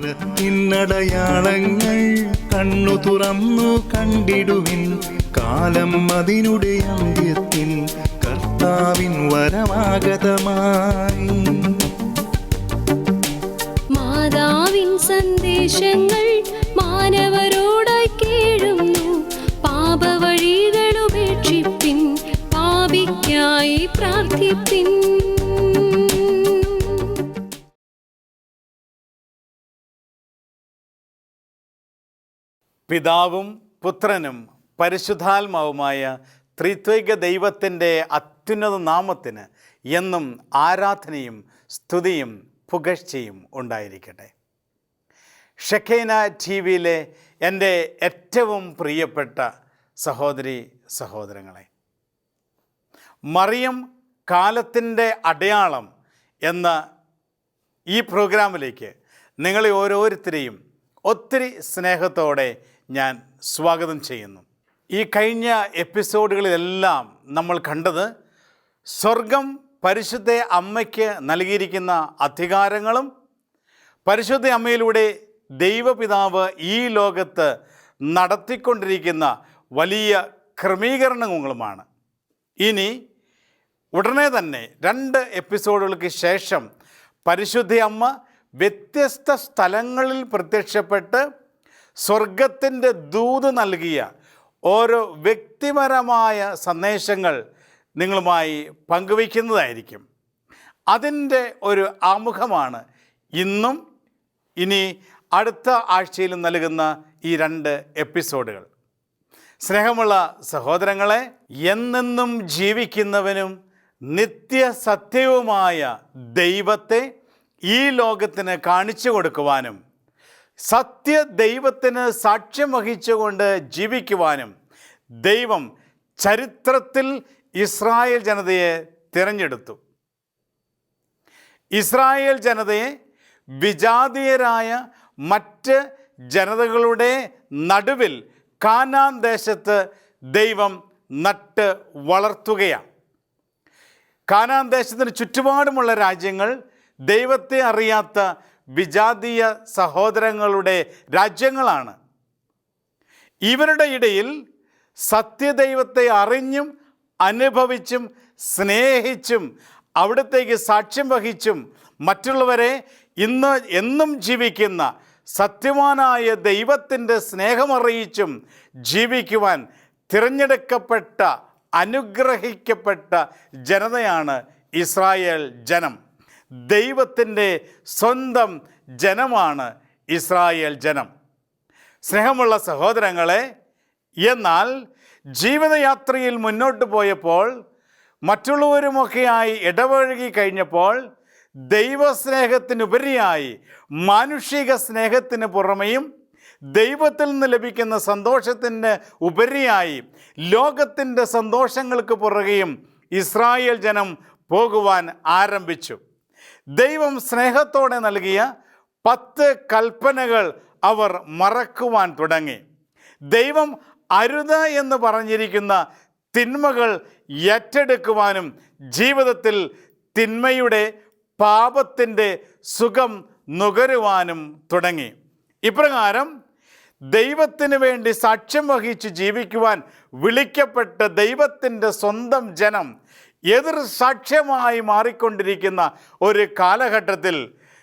കാലത്തിനടയാളങ്ങൾ കണ്ണു തുറന്നു കണ്ടിടുവിൻ. കാലം അതിനുടെ അന്ത്യത്തിൽ കർത്താവിൻ വരമാഗതമായി മാതാവിൻ സന്ദേശങ്ങൾ മാനവരോടായി കേഴുന്നു. പാപവഴികൾ ഉപേക്ഷിപ്പിൻ പാപിക്കായി പ്രാർത്ഥിപ്പിൻ. പിതാവും പുത്രനും പരിശുദ്ധാത്മാവുമായ ത്രിത്വിക ദൈവത്തിന്റെ അത്യുന്നത നാമത്തിന് എന്നും ആരാധനയും സ്തുതിയും പുകഴ്ചയും ഉണ്ടായിരിക്കട്ടെ. ഷെഖേന ടി വിയിലെ എന്റെ ഏറ്റവും പ്രിയപ്പെട്ട സഹോദരി സഹോദരങ്ങളെ മറിയം കാലത്തിന്റെ അടയാളം എന്ന ഈ പ്രോഗ്രാമിലേക്ക് നിങ്ങളെ ഓരോരുത്തരെയും ഒത്തിരി സ്നേഹത്തോടെ ഞാൻ സ്വാഗതം ചെയ്യുന്നു. ഈ കഴിഞ്ഞ എപ്പിസോഡുകളിലെല്ലാം നമ്മൾ കണ്ടത് സ്വർഗം പരിശുദ്ധ അമ്മയ്ക്ക് നൽകിയിരിക്കുന്ന അധികാരങ്ങളും പരിശുദ്ധ അമ്മയിലൂടെ ദൈവപിതാവ് ഈ ലോകത്ത് നടത്തിക്കൊണ്ടിരിക്കുന്ന വലിയ ക്രമീകരണങ്ങളുമാണ്. ഇനി ഉടനെ തന്നെ രണ്ട് എപ്പിസോഡുകൾക്ക് ശേഷം പരിശുദ്ധ അമ്മ വ്യത്യസ്ത സ്ഥലങ്ങളിൽ പ്രത്യക്ഷപ്പെട്ട് സ്വർഗത്തിന്റെ ദൂത് നൽകിയ ഓരോ വ്യക്തിപരമായ സന്ദേശങ്ങൾ നിങ്ങളുമായി പങ്കുവയ്ക്കുന്നതായിരിക്കും. അതിന്റെ ഒരു ആമുഖമാണ് ഇന്നും ഇനി അടുത്ത ആഴ്ചയിലും നൽകുന്ന ഈ രണ്ട് എപ്പിസോഡുകൾ. സ്നേഹമുള്ള സഹോദരങ്ങളെ എന്നെന്നും ജീവിക്കുന്നവനും നിത്യസത്യവുമായ ദൈവത്തെ ഈ ലോകത്തിന് കാണിച്ചു കൊടുക്കുവാനും സത്യ ദൈവത്തിന് സാക്ഷ്യം വഹിച്ചുകൊണ്ട് ജീവിക്കുവാനും ദൈവം ചരിത്രത്തിൽ ഇസ്രായേൽ ജനതയെ തിരഞ്ഞെടുത്തു. ഇസ്രായേൽ ജനതയെ വിജാതീയരായ മറ്റ് ജനതകളുടെ നടുവിൽ കാനാൻ ദേശത്ത് ദൈവം നട്ട് വളർത്തുകയാണ്. കാനാൻ ദേശത്തിന് ചുറ്റുപാടുമുള്ള രാജ്യങ്ങൾ ദൈവത്തെ അറിയാത്ത വിജാതീയ സഹോദരങ്ങളുടെ രാജ്യങ്ങളാണ്. ഇവരുടെ ഇടയിൽ സത്യദൈവത്തെ അറിഞ്ഞും അനുഭവിച്ചും സ്നേഹിച്ചും അവിടത്തേക്ക് സാക്ഷ്യം വഹിച്ചും മറ്റുള്ളവരെ ഇന്ന് എന്നും ജീവിക്കുന്ന സത്യവാനായ ദൈവത്തിന്റെ സ്നേഹമറിയിച്ചും ജീവിക്കുവാൻ തിരഞ്ഞെടുക്കപ്പെട്ട അനുഗ്രഹിക്കപ്പെട്ട ജനതയാണ് ഇസ്രായേൽ ജനം. ദൈവത്തിന്റെ സ്വന്തം ജനമാണ് ഇസ്രായേൽ ജനം. സ്നേഹമുള്ള സഹോദരങ്ങളെ എന്നാൽ ജീവിതയാത്രയിൽ മുന്നോട്ട് പോയപ്പോൾ മറ്റുള്ളവരുമൊക്കെയായി ഇടപഴകി കഴിഞ്ഞപ്പോൾ ദൈവസ്നേഹത്തിനുപരിയായി മാനുഷിക സ്നേഹത്തിന് പുറമെയും ദൈവത്തിൽ നിന്ന് ലഭിക്കുന്ന സന്തോഷത്തിന് ഉപരിയായി ലോകത്തിന്റെ സന്തോഷങ്ങൾക്ക് പുറകെയും ഇസ്രായേൽ ജനം പോകുവാൻ ആരംഭിച്ചു. ദൈവം സ്നേഹത്തോടെ നൽകിയ പത്ത് കൽപ്പനകൾ അവർ മറക്കുവാൻ തുടങ്ങി. ദൈവം അരുത് എന്ന് പറഞ്ഞിരിക്കുന്ന തിന്മകൾ ഏറ്റെടുക്കുവാനും ജീവിതത്തിൽ തിന്മയുടെ പാപത്തിന്റെ സുഖം നുകരുവാനും തുടങ്ങി. ഇപ്രകാരം ദൈവത്തിന് വേണ്ടി സാക്ഷ്യം വഹിച്ച് ജീവിക്കുവാൻ വിളിക്കപ്പെട്ട ദൈവത്തിന്റെ സ്വന്തം ജനം എതിർ സാക്ഷ്യമായി മാറിക്കൊണ്ടിരിക്കുന്ന ഒരു കാലഘട്ടത്തിൽ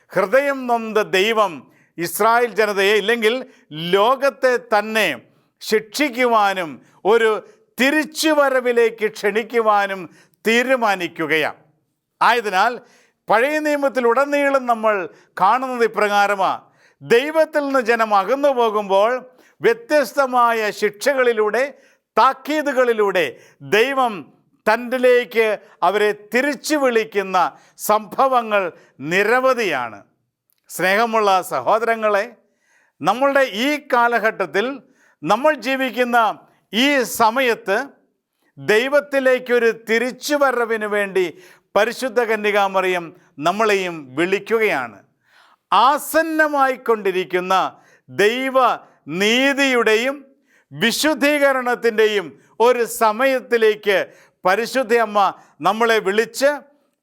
ഹൃദയം നൊന്ത ദൈവം ഇസ്രായേൽ ജനതയെ ഇല്ലെങ്കിൽ ലോകത്തെ തന്നെ ശിക്ഷിക്കുവാനും ഒരു തിരിച്ചുവരവിലേക്ക് ക്ഷണിക്കുവാനും തീരുമാനിക്കുകയാണ്. ആയതിനാൽ പഴയ നിയമത്തിൽ ഉടനീളം നമ്മൾ കാണുന്നത് ഇപ്രകാരമാണ് ദൈവത്തിൽ നിന്ന് ജനം അകന്നു പോകുമ്പോൾ വ്യത്യസ്തമായ ശിക്ഷകളിലൂടെ താക്കീതുകളിലൂടെ ദൈവം തന്നിലേക്ക് അവരെ തിരിച്ചു വിളിക്കുന്ന സംഭവങ്ങൾ നിരവധിയാണ്. സ്നേഹമുള്ള സഹോദരങ്ങളെ നമ്മളുടെ ഈ കാലഘട്ടത്തിൽ നമ്മൾ ജീവിക്കുന്ന ഈ സമയത്ത് ദൈവത്തിലേക്കൊരു തിരിച്ചുവരവിന് വേണ്ടി പരിശുദ്ധ കന്യകാമറിയം നമ്മളെയും വിളിക്കുകയാണ്. ആസന്നമായിക്കൊണ്ടിരിക്കുന്ന ദൈവ നീതിയുടെയും വിശുദ്ധീകരണത്തിന്റെയും ഒരു സമയത്തിലേക്ക് പരിശുദ്ധ അമ്മ നമ്മളെ വിളിച്ച്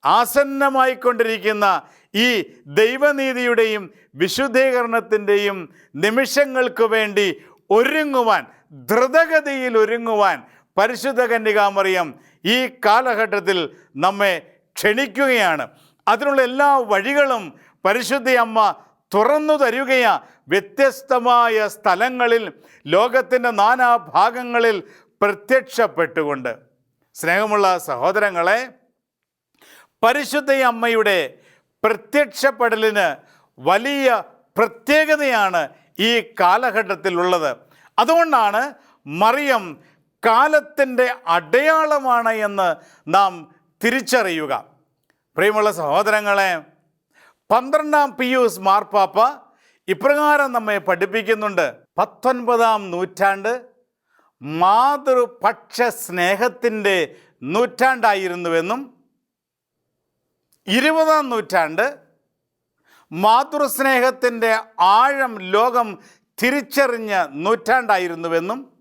ആസന്നമായിക്കൊണ്ടിരിക്കുന്ന ഈ ദൈവനീതിയുടെയും വിശുദ്ധീകരണത്തിന്റെയും നിമിഷങ്ങൾക്ക് വേണ്ടി ഒരുങ്ങുവാൻ ദ്രുതഗതിയിൽ ഒരുങ്ങുവാൻ പരിശുദ്ധ കന്യകാമറിയം ഈ കാലഘട്ടത്തിൽ നമ്മെ ക്ഷണിക്കുകയാണ്. അതിനുള്ള എല്ലാ വഴികളും പരിശുദ്ധ അമ്മ തുറന്നു തരികയാ. വ്യത്യസ്തമായ സ്ഥലങ്ങളിൽ ലോകത്തിന്റെ നാനാഭാഗങ്ങളിൽ പ്രത്യക്ഷപ്പെട്ടുകൊണ്ട്. സ്നേഹമുള്ള സഹോദരങ്ങളെ പരിശുദ്ധ അമ്മയുടെ പ്രത്യക്ഷപ്പെടലിന് വലിയ പ്രത്യേകതയാണ് ഈ കാലഘട്ടത്തിലുള്ളത്. അതുകൊണ്ടാണ് മറിയം കാലത്തിന്റെ അടയാളമാണ് എന്ന് നാം തിരിച്ചറിയുക. പ്രിയമുള്ള സഹോദരങ്ങളെ പന്ത്രണ്ടാം പിയൂസ് മാർപ്പാപ്പ ഇപ്രകാരം നമ്മെ പഠിപ്പിക്കുന്നുണ്ട്. പത്തൊൻപതാം നൂറ്റാണ്ട് മാതൃപക്ഷ സ്നേഹത്തിന്റെ നൂറ്റാണ്ടായിരുന്നുവെന്നും ഇരുപതാം നൂറ്റാണ്ട് മാതൃസ്നേഹത്തിന്റെ ആഴം ലോകം തിരിച്ചറിഞ്ഞ നൂറ്റാണ്ടായിരുന്നുവെന്നും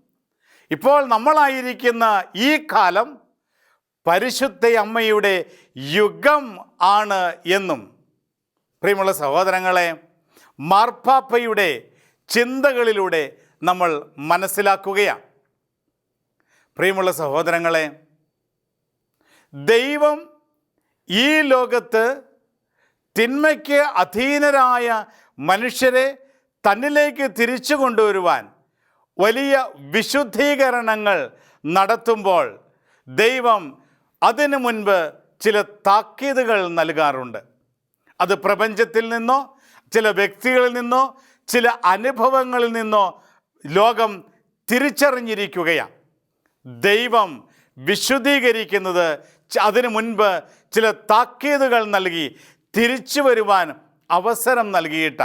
ഇപ്പോൾ നമ്മളായിരിക്കുന്ന ഈ കാലം പരിശുദ്ധ അമ്മയുടെ യുഗം ആണ് എന്നും. പ്രിയമുള്ള സഹോദരങ്ങളെ മാർപ്പാപ്പയുടെ ചിന്തകളിലൂടെ നമ്മൾ മനസ്സിലാക്കുകയാണ്. പ്രിയമുള്ള സഹോദരങ്ങളെ ദൈവം ഈ ലോകത്ത് തിന്മയ്ക്ക് അധീനരായ മനുഷ്യരെ തന്നിലേക്ക് തിരിച്ചു കൊണ്ടുവരുവാൻ വലിയ വിശുദ്ധീകരണങ്ങൾ നടത്തുമ്പോൾ ദൈവം അതിനു മുൻപ് ചില താക്കീതുകൾ നൽകാറുണ്ട്. അത് പ്രപഞ്ചത്തിൽ നിന്നോ ചില വ്യക്തികളിൽ നിന്നോ ചില അനുഭവങ്ങളിൽ നിന്നോ ലോകം തിരിച്ചറിഞ്ഞിരിക്കുകയാണ്. ദൈവം വിശുദ്ധീകരിക്കുന്നത് അതിനു മുൻപ് ചില താക്കീതുകൾ നൽകി തിരിച്ചു വരുവാൻ അവസരം നൽകിയിട്ട.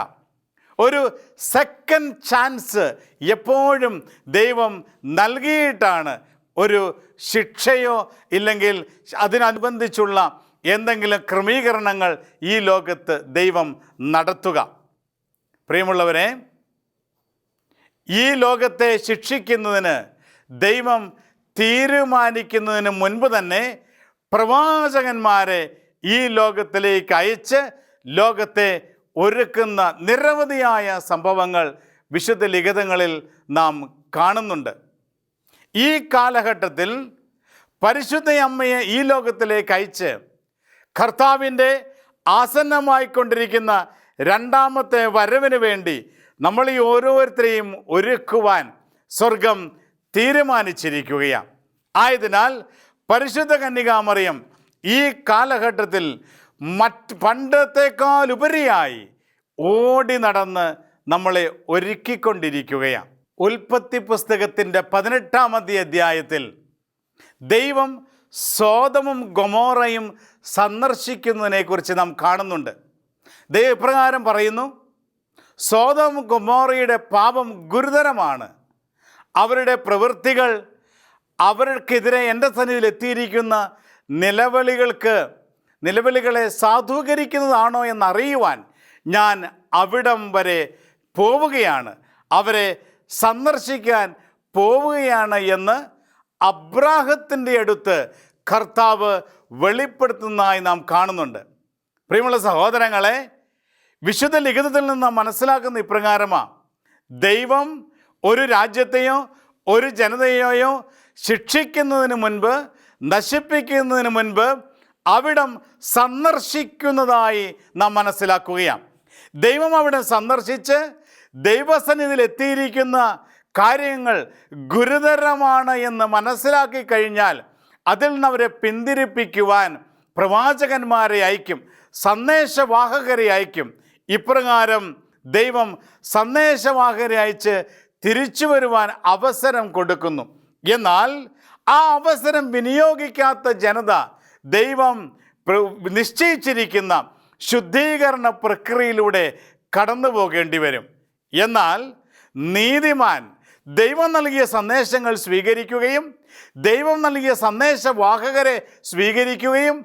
ഒരു സെക്കൻഡ് ചാൻസ് എപ്പോഴും ദൈവം നൽകിയിട്ടാണ് ഒരു ശിക്ഷയോ ഇല്ലെങ്കിൽ അതിനനുബന്ധിച്ചുള്ള എന്തെങ്കിലും ക്രമീകരണങ്ങൾ ഈ ലോകത്ത് ദൈവം നടത്തുക. പ്രിയമുള്ളവരെ ഈ ലോകത്തെ ശിക്ഷിക്കുന്നതിന് ദൈവം തീരുമാനിക്കുന്നതിന് മുൻപ് തന്നെ പ്രവാചകന്മാരെ ഈ ലോകത്തിലേക്ക് അയച്ച് ലോകത്തെ ഒരുക്കുന്ന നിരവധിയായ സംഭവങ്ങൾ വിശുദ്ധ ലിഖിതങ്ങളിൽ നാം കാണുന്നുണ്ട്. ഈ കാലഘട്ടത്തിൽ പരിശുദ്ധ അമ്മയെ ഈ ലോകത്തിലേക്ക് അയച്ച് കർത്താവിന്റെ ആസന്നമായിക്കൊണ്ടിരിക്കുന്ന രണ്ടാമത്തെ വരവിന് വേണ്ടി നമ്മൾ ഈ ഓരോരുത്തരെയും ഒരുക്കുവാൻ സ്വർഗം തീരുമാനിച്ചിരിക്കുകയാണ്. ആയതിനാൽ പരിശുദ്ധ കന്യകാമറിയം ഈ കാലഘട്ടത്തിൽ മറ്റ് പണ്ടത്തേക്കാൾ ഉപരിയായി ഓടി നടന്ന് നമ്മളെ ഒരുക്കിക്കൊണ്ടിരിക്കുകയാണ്. ഉൽപ്പത്തി പുസ്തകത്തിന്റെ പതിനെട്ടാമത്തെ അധ്യായത്തിൽ ദൈവം സോതമും ഗൊമോറയും സന്ദർശിക്കുന്നതിനെക്കുറിച്ച് നാം കാണുന്നുണ്ട്. ദൈവപ്രകാരം പറയുന്നു സോതം ഗൊമോറയുടെ പാപം ഗുരുതരമാണ്. അവരുടെ പ്രവൃത്തികൾ അവർക്കെതിരെ എന്റെ സന്നിധിയിൽ എത്തിയിരിക്കുന്ന നിലവിളികൾക്ക് നിലവിളികളെ സാധൂകരിക്കുന്നതാണോ എന്നറിയുവാൻ ഞാൻ അവിടം വരെ പോവുകയാണ്. അവരെ സന്ദർശിക്കാൻ പോവുകയാണ് എന്ന് അബ്രാഹത്തിന്റെ അടുത്ത് കർത്താവ് വെളിപ്പെടുത്തുന്നതായി നാം കാണുന്നുണ്ട്. പ്രിയമുള്ള സഹോദരങ്ങളെ വിശുദ്ധ ലിഖിതത്തിൽ നിന്ന് മനസ്സിലാക്കുന്ന ഇപ്രകാരമാണ് ദൈവം ഒരു രാജ്യത്തെയോ ഒരു ജനതയെയോ ശിക്ഷിക്കുന്നതിന് മുൻപ് നശിപ്പിക്കുന്നതിന് മുൻപ് അവിടം സന്ദർശിക്കുന്നതായി നാം മനസ്സിലാക്കുകയാണ്. ദൈവം അവിടെ സന്ദർശിച്ച് ദൈവസന്നിധിയിൽ എത്തിയിരിക്കുന്ന കാര്യങ്ങൾ ഗുരുതരമാണ് എന്ന് മനസ്സിലാക്കി കഴിഞ്ഞാൽ അതിൽ നിന്ന് അവരെ പിന്തിരിപ്പിക്കുവാൻ പ്രവാചകന്മാരെ അയക്കും സന്ദേശവാഹകരെ അയക്കും. ഇപ്രകാരം ദൈവം സന്ദേശവാഹകരെ അയച്ച് തിരിച്ചു വരുവാൻ അവസരം കൊടുക്കുന്നു. എന്നാൽ ആ അവസരം വിനിയോഗിക്കാത്ത ജനത ദൈവം നിശ്ചയിച്ചിരിക്കുന്ന ശുദ്ധീകരണ പ്രക്രിയയിലൂടെ കടന്നു പോകേണ്ടി വരും. എന്നാൽ നീതിമാൻ ദൈവം നൽകിയ സന്ദേശങ്ങൾ സ്വീകരിക്കുകയും ദൈവം നൽകിയ സന്ദേശവാഹകരെ സ്വീകരിക്കുകയും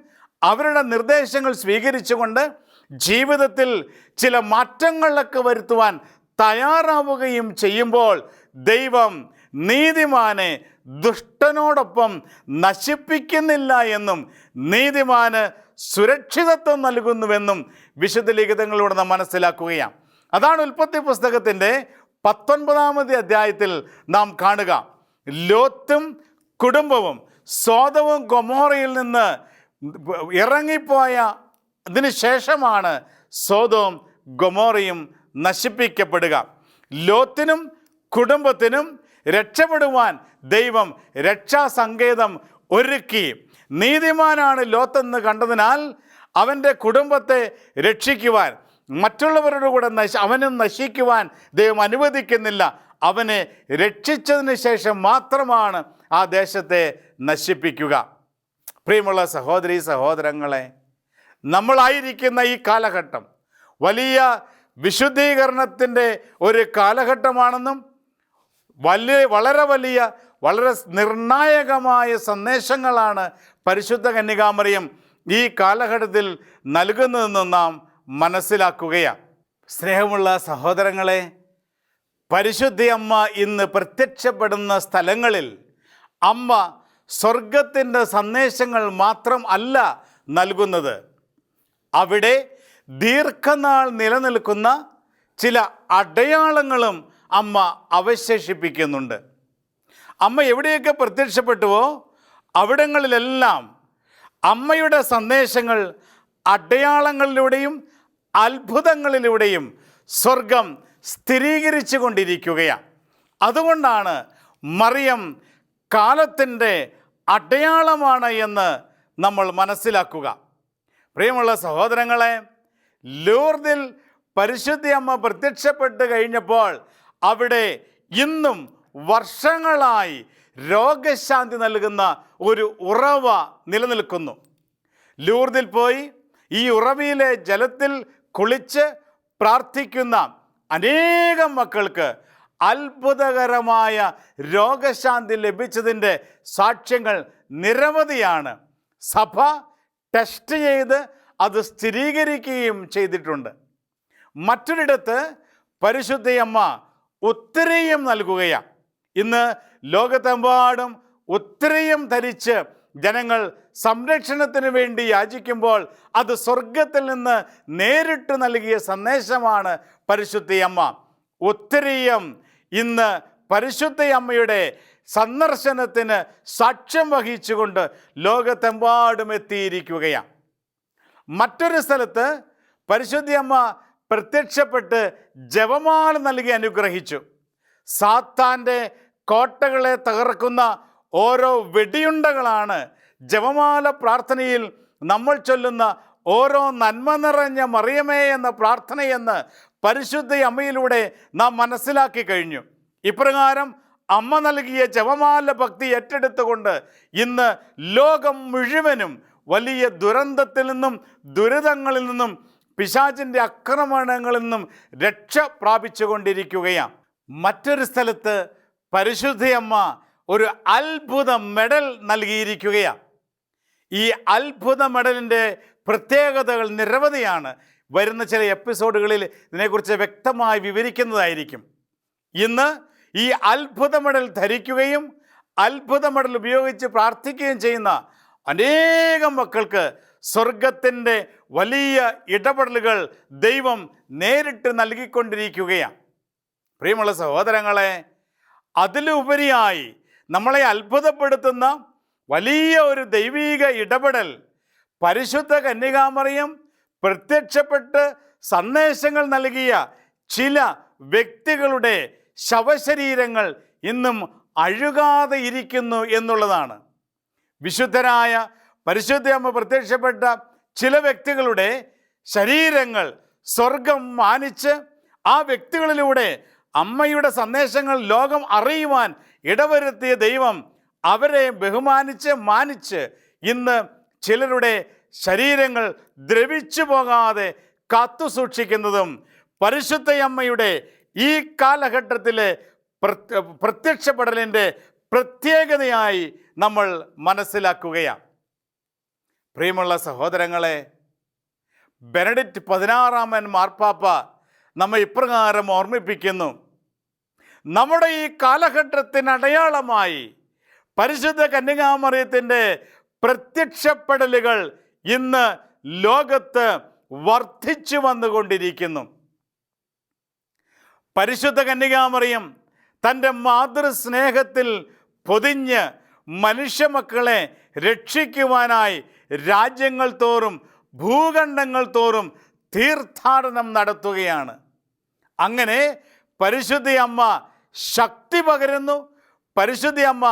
അവരുടെ നിർദ്ദേശങ്ങൾ സ്വീകരിച്ചുകൊണ്ട് ജീവിതത്തിൽ ചില മാറ്റങ്ങളൊക്കെ വരുത്തുവാൻ തയ്യാറാവുകയും ചെയ്യുമ്പോൾ ദൈവം നീതിമാനെ ദുഷ്ടനോടൊപ്പം നശിപ്പിക്കുന്നില്ല എന്നും നീതിമാന് സുരക്ഷിതത്വം നൽകുന്നുവെന്നും വിശുദ്ധ ലിഖിതങ്ങളിലൂടെ നാം മനസ്സിലാക്കുകയാണ്. അതാണ് ഉൽപ്പത്തി പുസ്തകത്തിന്റെ പത്തൊൻപതാമത് അധ്യായത്തിൽ നാം കാണുക. ലോത്തും കുടുംബവും സ്വാതവും ഗൊമോറയിൽ നിന്ന് ഇറങ്ങിപ്പോയ അതിന് ശേഷമാണ് സ്വതവും ഗൊമോറയും നശിപ്പിക്കപ്പെടുക. ലോത്തിനും കുടുംബത്തിനും രക്ഷപ്പെടുവാൻ ദൈവം രക്ഷാസങ്കേതം ഒരുക്കി. നീതിമാനാണ് ലോത്തെന്ന് കണ്ടതിനാൽ അവന്റെ കുടുംബത്തെ രക്ഷിക്കുവാൻ മറ്റുള്ളവരുടെ കൂടെ നശ അവനും നശിക്കുവാൻ ദൈവം അനുവദിക്കുന്നില്ല. അവനെ രക്ഷിച്ചതിന് ശേഷം മാത്രമാണ് ആ ദേശത്തെ നശിപ്പിക്കുക. പ്രിയമുള്ള സഹോദരി സഹോദരങ്ങളെ നമ്മളായിരിക്കുന്ന ഈ കാലഘട്ടം വലിയ വിശുദ്ധീകരണത്തിന്റെ ഒരു കാലഘട്ടമാണെന്നും വലിയ വളരെ വലിയ വളരെ നിർണായകമായ സന്ദേശങ്ങളാണ് പരിശുദ്ധ കന്യകാമറിയം ഈ കാലഘട്ടത്തിൽ നൽകുന്നതെന്ന് നാം മനസ്സിലാക്കുകയാണ്. സ്നേഹമുള്ള സഹോദരങ്ങളെ പരിശുദ്ധി അമ്മ ഇന്ന് പ്രത്യക്ഷപ്പെടുന്ന സ്ഥലങ്ങളിൽ അമ്മ സ്വർഗത്തിന്റെ സന്ദേശങ്ങൾ മാത്രം അല്ല നൽകുന്നത്. അവിടെ ദീർഘനാൾ നിലനിൽക്കുന്ന ചില അടയാളങ്ങളും അമ്മ അവശേഷിപ്പിക്കുന്നുണ്ട്. അമ്മ എവിടെയൊക്കെ പ്രത്യക്ഷപ്പെട്ടുവോ അവിടങ്ങളിലെല്ലാം അമ്മയുടെ സന്ദേശങ്ങൾ അടയാളങ്ങളിലൂടെയും അത്ഭുതങ്ങളിലൂടെയും സ്വർഗം സ്ഥിരീകരിച്ചു കൊണ്ടിരിക്കുകയാണ് അതുകൊണ്ടാണ് മറിയം കാലത്തിന്റെ അടയാളമാണ് എന്ന് നമ്മൾ മനസ്സിലാക്കുക. പ്രിയമുള്ള സഹോദരങ്ങളെ ലൂർദിൽ പരിശുദ്ധി അമ്മ പ്രത്യക്ഷപ്പെട്ട് കഴിഞ്ഞപ്പോൾ അവിടെ ഇന്നും വർഷങ്ങളായി രോഗശാന്തി നൽകുന്ന ഒരു ഉറവ നിലനിൽക്കുന്നു. ലൂർദിൽ പോയി ഈ ഉറവിയിലെ ജലത്തിൽ കുളിച്ച് പ്രാർത്ഥിക്കുന്ന അനേകം മക്കൾക്ക് അത്ഭുതകരമായ രോഗശാന്തി ലഭിച്ചതിന്റെ സാക്ഷ്യങ്ങൾ നിരവധിയാണ്. സഭ ടെസ്റ്റ് ചെയ്ത് അത് സ്ഥിരീകരിക്കുകയും ചെയ്തിട്ടുണ്ട്. മറ്റൊരിടത്ത് പരിശുദ്ധയമ്മ ഉത്തരയും നൽകുകയാണ് ഇന്ന് ലോകത്തെമ്പാടും ഉത്തരയും ധരിച്ച് ജനങ്ങൾ സംരക്ഷണത്തിന് വേണ്ടി യാചിക്കുമ്പോൾ അത് സ്വർഗത്തിൽ നിന്ന് നേരിട്ട് നൽകിയ സന്ദേശമാണ് പരിശുദ്ധയമ്മ. ഒത്തിരിയും ഇന്ന് പരിശുദ്ധയമ്മയുടെ സന്ദർശനത്തിന് സാക്ഷ്യം വഹിച്ചുകൊണ്ട് ലോകത്തെമ്പാടും എത്തിയിരിക്കുകയാണ് മറ്റൊരു സ്ഥലത്ത് പരിശുദ്ധിയമ്മ പ്രത്യക്ഷപ്പെട്ട് ജപമാല നൽകി അനുഗ്രഹിച്ചു. സാത്താന്റെ കോട്ടകളെ തകർക്കുന്ന ഓരോ വെടിയുണ്ടകളാണ് ജപമാല പ്രാർത്ഥനയിൽ നമ്മൾ ചൊല്ലുന്ന ഓരോ നന്മ നിറഞ്ഞ മറിയമേ എന്ന പ്രാർത്ഥനയെന്ന് പരിശുദ്ധ അമ്മയിലൂടെ നാം മനസ്സിലാക്കി കഴിഞ്ഞു. ഇപ്രകാരം അമ്മ നൽകിയ ജപമാല ഭക്തി ഏറ്റെടുത്തുകൊണ്ട് ഇന്ന് ലോകം മുഴുവനും വലിയ ദുരന്തത്തിൽ നിന്നും ദുരിതങ്ങളിൽ നിന്നും പിശാചിന്റെ ആക്രമണങ്ങളിൽ നിന്നും രക്ഷ പ്രാപിച്ചുകൊണ്ടിരിക്കുകയാണ്. മറ്റൊരു സ്ഥലത്ത് പരിശുദ്ധയമ്മ ഒരു അത്ഭുത മെഡൽ നൽകിയിരിക്കുകയാണ്. ഈ അത്ഭുത മെഡലിന്റെ പ്രത്യേകതകൾ നിരവധിയാണ്. വരുന്ന ചില എപ്പിസോഡുകളിൽ ഇതിനെക്കുറിച്ച് വ്യക്തമായി വിവരിക്കുന്നതായിരിക്കും. ഇന്ന് ഈ അത്ഭുത മെഡൽ ധരിക്കുകയും അത്ഭുത മെഡൽ ഉപയോഗിച്ച് പ്രാർത്ഥിക്കുകയും ചെയ്യുന്ന അനേകം മക്കൾക്ക് സ്വർഗത്തിന്റെ വലിയ ഇടപെടലുകൾ ദൈവം നേരിട്ട് നൽകിക്കൊണ്ടിരിക്കുകയാണ്. പ്രിയമുള്ള സഹോദരങ്ങളെ അതിലുപരിയായി നമ്മളെ അത്ഭുതപ്പെടുത്തുന്ന വലിയ ഒരു ദൈവീക ഇടപെടൽ പരിശുദ്ധ കന്യകാമറിയം പ്രത്യക്ഷപ്പെട്ട് സന്ദേശങ്ങൾ നൽകിയ ചില വ്യക്തികളുടെ ശവശരീരങ്ങൾ ഇന്നും അഴുകാതെ ഇരിക്കുന്നു എന്നുള്ളതാണ്. വിശുദ്ധരായ പരിശുദ്ധയമ്മ പ്രത്യക്ഷപ്പെട്ട ചില വ്യക്തികളുടെ ശരീരങ്ങൾ സ്വർഗം മാനിച്ച് ആ വ്യക്തികളിലൂടെ അമ്മയുടെ സന്ദേശങ്ങൾ ലോകം അറിയുവാൻ ഇടവരുത്തിയ ദൈവം അവരെ ബഹുമാനിച്ച് മാനിച്ച് ഇന്ന് ചിലരുടെ ശരീരങ്ങൾ ദ്രവിച്ചു പോകാതെ കാത്തു സൂക്ഷിക്കുന്നതും പരിശുദ്ധയമ്മയുടെ ഈ കാലഘട്ടത്തിലെ പ്രത്യ- പ്രത്യക്ഷപ്പെടലിന്റെ പ്രത്യേകതയായി നമ്മൾ മനസ്സിലാക്കുകയാണ്. പ്രിയമുള്ള സഹോദരങ്ങളെ ബെനഡിക്റ്റ് പതിനാറാമൻ മാർപ്പാപ്പ നമ്മെ ഇപ്രകാരം ഓർമ്മിപ്പിക്കുന്നു. നമ്മുടെ ഈ കാലഘട്ടത്തിന് അടയാളമായി പരിശുദ്ധ കന്യകാമറിയത്തിന്റെ പ്രത്യക്ഷപ്പെടലുകൾ ഇന്ന് ലോകത്ത് വർദ്ധിച്ചു വന്നുകൊണ്ടിരിക്കുന്നു. പരിശുദ്ധ കന്യകാമറിയം തന്റെ മാതൃസ്നേഹത്തിൽ പൊതിഞ്ഞ് മനുഷ്യമക്കളെ രക്ഷിക്കുവാനായി രാജ്യങ്ങൾ തോറും ഭൂഖണ്ഡങ്ങൾ തോറും തീർത്ഥാടനം നടത്തുകയാണ്. അങ്ങനെ പരിശുദ്ധി അമ്മ ശക്തി പകരുന്നു പരിശുദ്ധി അമ്മ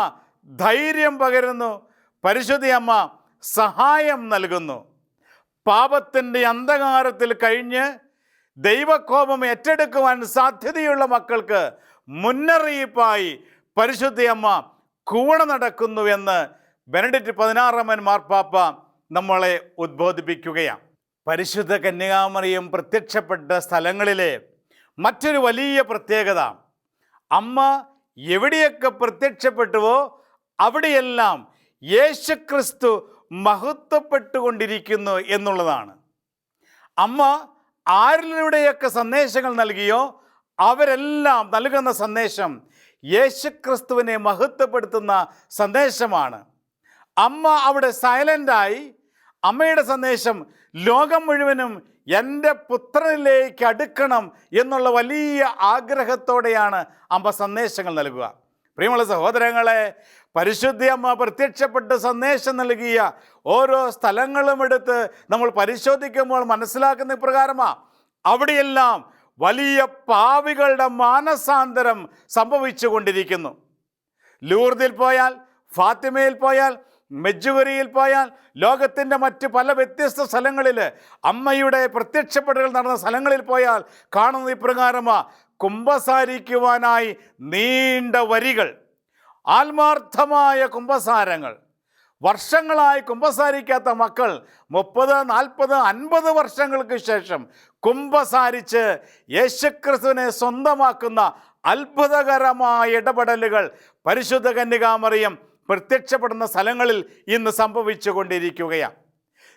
ധൈര്യം പകരുന്നു പരിശുദ്ധി അമ്മ സഹായം നൽകുന്നു. പാപത്തിന്റെ അന്ധകാരത്തിൽ കഴിഞ്ഞ് ദൈവകോപം ഏറ്റെടുക്കുവാൻ സാധ്യതയുള്ള മക്കൾക്ക് മുന്നറിയിപ്പായി പരിശുദ്ധി കൂടെ നടക്കുന്നുവെന്ന് ബെനഡിറ്റ് പതിനാറാമൻ മാർപ്പാപ്പ നമ്മളെ ഉദ്ബോധിപ്പിക്കുകയാണ്. പരിശുദ്ധ കന്യകാമറിയം പ്രത്യക്ഷപ്പെട്ട സ്ഥലങ്ങളിലെ മറ്റൊരു വലിയ പ്രത്യേകത അമ്മ എവിടെയൊക്കെ പ്രത്യക്ഷപ്പെട്ടുവോ അവിടെയെല്ലാം യേശുക്രിസ്തു മഹത്വപ്പെട്ടുകൊണ്ടിരിക്കുന്നു എന്നുള്ളതാണ്. അമ്മ ആരിലൂടെയൊക്കെ സന്ദേശങ്ങൾ നൽകിയോ അവരെല്ലാം നൽകുന്ന സന്ദേശം യേശുക്രിസ്തുവിനെ മഹത്വപ്പെടുത്തുന്ന സന്ദേശമാണ്. അമ്മ അവിടെ സൈലന്റായി. അമ്മയുടെ സന്ദേശം ലോകം മുഴുവനും എന്റെ പുത്രനിലേക്ക് അടുക്കണം എന്നുള്ള വലിയ ആഗ്രഹത്തോടെയാണ് അമ്മ സന്ദേശങ്ങൾ നൽകുക. പ്രിയമുള്ള സഹോദരങ്ങളെ പരിശുദ്ധി അമ്മ പ്രത്യക്ഷപ്പെട്ട് സന്ദേശം നൽകിയ ഓരോ സ്ഥലങ്ങളും എടുത്ത് നമ്മൾ പരിശോധിക്കുമ്പോൾ മനസ്സിലാക്കുന്ന ഇപ്രകാരമാണ് അവിടെയെല്ലാം വലിയ പാവികളുടെ മാനസാന്തരം സംഭവിച്ചു കൊണ്ടിരിക്കുന്നു ലൂർദിൽ പോയാൽ ഫാത്തിമയിൽ പോയാൽ മെജുവരിയിൽ പോയാൽ ലോകത്തിന്റെ മറ്റ് പല വ്യത്യസ്ത സ്ഥലങ്ങളിൽ അമ്മയുടെ പ്രത്യക്ഷപ്പെടലുകൾ നടന്ന സ്ഥലങ്ങളിൽ പോയാൽ കാണുന്ന ഇപ്രകാരമാ കുംഭസാരിക്കുവാനായി നീണ്ട വരികൾ ആത്മാർത്ഥമായ കുംഭസാരങ്ങൾ. വർഷങ്ങളായി കുംഭസാരിക്കാത്ത മക്കൾ മുപ്പത് നാൽപ്പത് അൻപത് വർഷങ്ങൾക്ക് ശേഷം കുംഭസാരിച്ച് യേശുക്രിസ്തുവിനെ സ്വന്തമാക്കുന്ന അത്ഭുതകരമായ ഇടപെടലുകൾ പരിശുദ്ധ കന്യകാമറിയം പ്രത്യക്ഷപ്പെടുന്ന സ്ഥലങ്ങളിൽ ഇന്ന് സംഭവിച്ചു കൊണ്ടിരിക്കുകയാണ്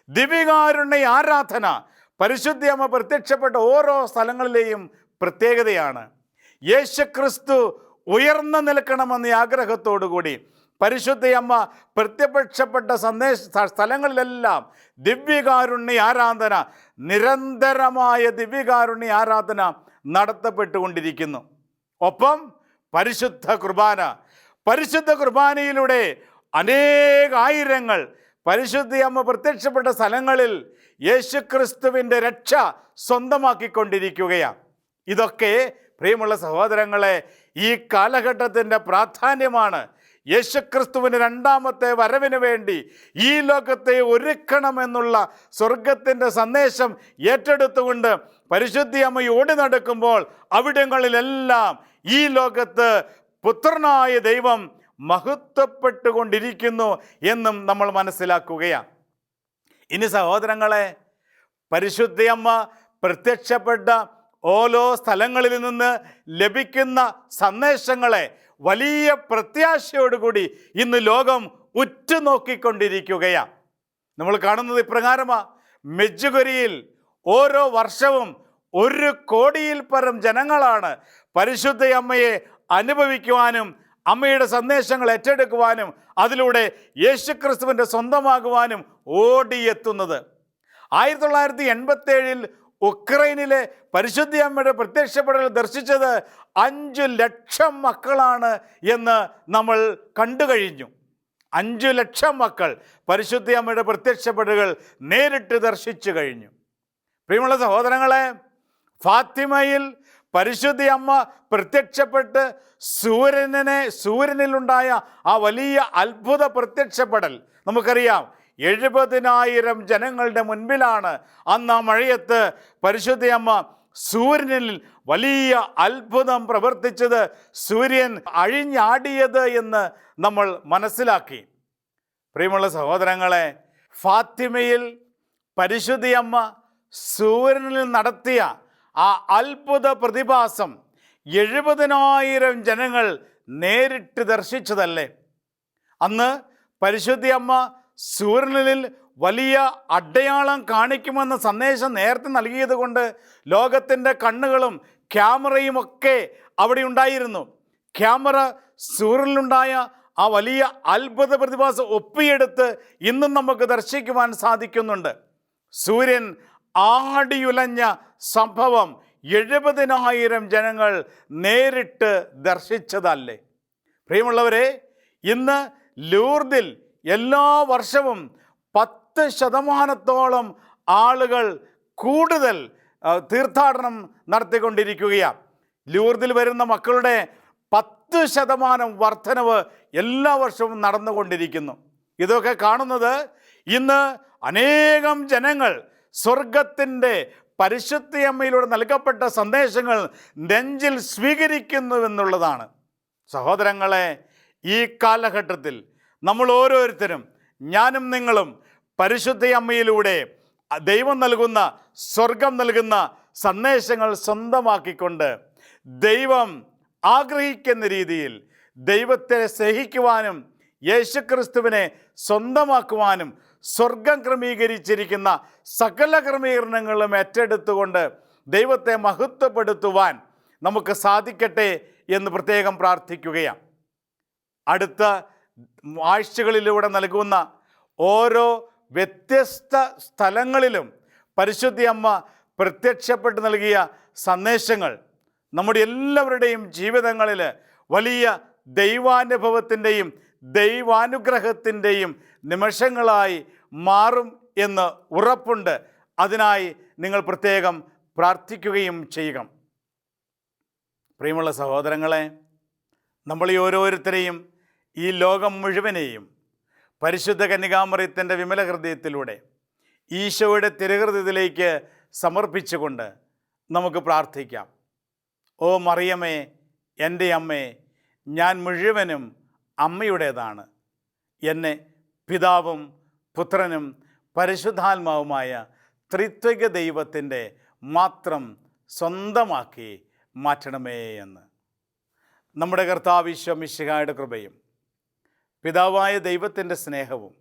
ദിവികാരുണ്യ ആരാധന പരിശുദ്ധ അമ്മ പ്രത്യക്ഷപ്പെട്ട ഓരോ സ്ഥലങ്ങളിലെയും പ്രത്യേകതയാണ്. യേശുക്രിസ്തു ഉയർന്നു നിൽക്കണമെന്ന ആഗ്രഹത്തോടു കൂടി പരിശുദ്ധ അമ്മ പ്രത്യക്ഷപ്പെട്ട സന്ദേശ സ്ഥലങ്ങളിലെല്ലാം ദിവ്യകാരുണ്യ ആരാധന നിരന്തരമായ ദിവ്യകാരുണ്യ ആരാധന നടത്തപ്പെട്ടുകൊണ്ടിരിക്കുന്നു. ഒപ്പം പരിശുദ്ധ കുർബാന. പരിശുദ്ധ കുർബാനയിലൂടെ അനേകായിരങ്ങൾ പരിശുദ്ധ അമ്മ പ്രത്യക്ഷപ്പെട്ട സ്ഥലങ്ങളിൽ യേശുക്രിസ്തുവിന്റെ രക്ഷ സ്വന്തമാക്കിക്കൊണ്ടിരിക്കുകയാണ്. ഇതൊക്കെ പ്രിയമുള്ള സഹോദരങ്ങളെ ഈ കാലഘട്ടത്തിന്റെ പ്രാധാന്യമാണ്. യേശുക്രിസ്തുവിന് രണ്ടാമത്തെ വരവിന് വേണ്ടി ഈ ലോകത്തെ ഒരുക്കണമെന്നുള്ള സ്വർഗത്തിന്റെ സന്ദേശം ഏറ്റെടുത്തുകൊണ്ട് പരിശുദ്ധി അമ്മ ഓടി നടക്കുമ്പോൾ അവിടങ്ങളിലെല്ലാം ഈ ലോകത്ത് പുത്രനായ ദൈവം മഹത്വപ്പെട്ടുകൊണ്ടിരിക്കുന്നു എന്നും നമ്മൾ മനസ്സിലാക്കുകയാണ്. ഇനി സഹോദരങ്ങളെ പരിശുദ്ധയമ്മ പ്രത്യക്ഷപ്പെട്ട ഓരോ സ്ഥലങ്ങളിൽ നിന്ന് ലഭിക്കുന്ന സന്ദേശങ്ങളെ വലിയ പ്രത്യാശയോടുകൂടി ഇന്ന് ലോകം ഉറ്റുനോക്കിക്കൊണ്ടിരിക്കുകയാണ്. നമ്മൾ കാണുന്നത് ഇപ്രകാരമാണ് മെജുഗരിയിൽ ഓരോ വർഷവും ഒരു കോടിയിൽ പരം ജനങ്ങളാണ് പരിശുദ്ധ അമ്മയെ അനുഭവിക്കുവാനും അമ്മയുടെ സന്ദേശങ്ങൾ ഏറ്റെടുക്കുവാനും അതിലൂടെ യേശുക്രിസ്തുവിന്റെ സ്വന്തമാകുവാനും ഓടിയെത്തുന്നത്. ആയിരത്തി തൊള്ളായിരത്തി എൺപത്തി ഏഴിൽ ഉക്രൈനിലെ പരിശുദ്ധി അമ്മയുടെ പ്രത്യക്ഷപ്പെടൽ ദർശിച്ചത് അഞ്ചു ലക്ഷം മക്കളാണ് എന്ന് നമ്മൾ കണ്ടു കഴിഞ്ഞു. അഞ്ചു ലക്ഷം മക്കൾ പരിശുദ്ധി അമ്മയുടെ പ്രത്യക്ഷപ്പെടുകൾ നേരിട്ട് ദർശിച്ചു കഴിഞ്ഞു. പ്രിയമുള്ള സഹോദരങ്ങളെ ഫാത്തിമയിൽ പരിശുദ്ധി അമ്മ പ്രത്യക്ഷപ്പെട്ട് സൂര്യനെ സൂര്യനിലുണ്ടായ ആ വലിയ അത്ഭുത പ്രത്യക്ഷപ്പെടൽ. നമുക്കറിയാം എഴുപതിനായിരം ജനങ്ങളുടെ മുൻപിലാണ് അന്ന് ആ മഴയത്ത് പരിശുദ്ധി അമ്മ സൂര്യനിൽ വലിയ അത്ഭുതം പ്രവർത്തിച്ചത് സൂര്യൻ അഴിഞ്ഞാടിയത് എന്ന് നമ്മൾ മനസ്സിലാക്കി. പ്രിയമുള്ള സഹോദരങ്ങളെ ഫാത്തിമയിൽ പരിശുദ്ധിയമ്മ സൂര്യനിൽ നടത്തിയ ആ അത്ഭുത പ്രതിഭാസം എഴുപതിനായിരം ജനങ്ങൾ നേരിട്ട് ദർശിച്ചതല്ലേ? അന്ന് പരിശുദ്ധിയമ്മ സൂര്യനിൽ വലിയ അടയാളം കാണിക്കുമെന്ന സന്ദേശം നേരത്തെ നൽകിയത് കൊണ്ട് ലോകത്തിന്റെ കണ്ണുകളും ക്യാമറയും ഒക്കെ അവിടെ ഉണ്ടായിരുന്നു. ക്യാമറ സൂറിലുണ്ടായ ആ വലിയ അത്ഭുത പ്രതിഭാസം ഒപ്പിയെടുത്ത് ഇന്നും നമുക്ക് ദർശിക്കുവാൻ സാധിക്കുന്നുണ്ട്. സൂര്യൻ ആടിയുലഞ്ഞ സംഭവം എഴുപതിനായിരം ജനങ്ങൾ നേരിട്ട് ദർശിച്ചതല്ലേ. പ്രിയമുള്ളവരെ ഇന്ന് ലൂർദിൽ എല്ലാ വർഷവും പത്ത് ശതമാനത്തോളം ആളുകൾ കൂടുതൽ തീർത്ഥാടനം നടത്തിക്കൊണ്ടിരിക്കുകയാണ്. ലൂർദിൽ വരുന്ന മക്കളുടെ പത്ത് ശതമാനം വർധനവ് എല്ലാ വർഷവും നടന്നുകൊണ്ടിരിക്കുന്നു. ഇതൊക്കെ കാണുന്നത് ഇന്ന് അനേകം ജനങ്ങൾ സ്വർഗത്തിന്റെ പരിശുദ്ധിയമ്മയിലൂടെ നൽകപ്പെട്ട സന്ദേശങ്ങൾ നെഞ്ചിൽ സ്വീകരിക്കുന്നുവെന്നുള്ളതാണ് സഹോദരങ്ങളെ ഈ കാലഘട്ടത്തിൽ നമ്മൾ ഓരോരുത്തരും ഞാനും നിങ്ങളും പരിശുദ്ധ അമ്മയിലൂടെ ദൈവം നൽകുന്ന സ്വർഗം നൽകുന്ന സന്ദേശങ്ങൾ സ്വന്തമാക്കിക്കൊണ്ട് ദൈവം ആഗ്രഹിക്കുന്ന രീതിയിൽ ദൈവത്തെ സ്നേഹിക്കുവാനും യേശുക്രിസ്തുവിനെ സ്വന്തമാക്കുവാനും സ്വർഗം ക്രമീകരിച്ചിരിക്കുന്ന സകല ക്രമീകരണങ്ങളും ഏറ്റെടുത്തുകൊണ്ട് ദൈവത്തെ മഹത്വപ്പെടുത്തുവാൻ നമുക്ക് സാധിക്കട്ടെ എന്ന് പ്രത്യേകം പ്രാർത്ഥിക്കുകയാണ്. അടുത്ത ആഴ്ചകളിലൂടെ നൽകുന്ന ഓരോ വ്യത്യസ്ത സ്ഥലങ്ങളിലും പരിശുദ്ധി അമ്മ പ്രത്യക്ഷപ്പെട്ട് നൽകിയ സന്ദേശങ്ങൾ നമ്മുടെ എല്ലാവരുടെയും ജീവിതങ്ങളിൽ വലിയ ദൈവാനുഭവത്തിന്റെയും ദൈവാനുഗ്രഹത്തിന്റെയും നിമിഷങ്ങളായി മാറും എന്ന് ഉറപ്പുണ്ട്. അതിനായി നിങ്ങൾ പ്രത്യേകം പ്രാർത്ഥിക്കുകയും ചെയ്യുക. പ്രിയമുള്ള സഹോദരങ്ങളെ നമ്മൾ ഈ ഓരോരുത്തരെയും ഈ ലോകം മുഴുവനെയും പരിശുദ്ധ കന്യകാമറിയത്തിന്റെ വിമല ഹൃദയത്തിലൂടെ ഈശോയുടെ തിരഹൃദയത്തിലേക്ക് സമർപ്പിച്ചുകൊണ്ട് നമുക്ക് പ്രാർത്ഥിക്കാം. ഓ മറിയമേ എന്റെ അമ്മേ ഞാൻ മുഴുവനും അമ്മയുടേതാണ്. എന്നെ പിതാവും പുത്രനും പരിശുദ്ധാത്മാവുമായ ത്രിത്വക ദൈവത്തിന്റെ മാത്രം സ്വന്തമാക്കി മാറ്റണമേ എന്ന്. നമ്മുടെ കർത്താവിശ്വമിശിഹായുടെ കൃപയും പിതാവായ ദൈവത്തിന്റെ സ്നേഹവും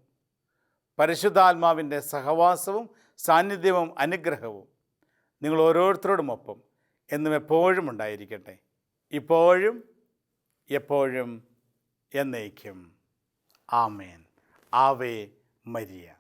പരിശുദ്ധാത്മാവിന്റെ സഹവാസവും സാന്നിധ്യവും അനുഗ്രഹവും നിങ്ങൾ ഓരോരുത്തരോടുമൊപ്പം എന്നും എപ്പോഴും ഉണ്ടായിരിക്കട്ടെ. ഇപ്പോഴും എപ്പോഴും എന്നേക്കും. ആമേൻ. ആവേ മരിയ.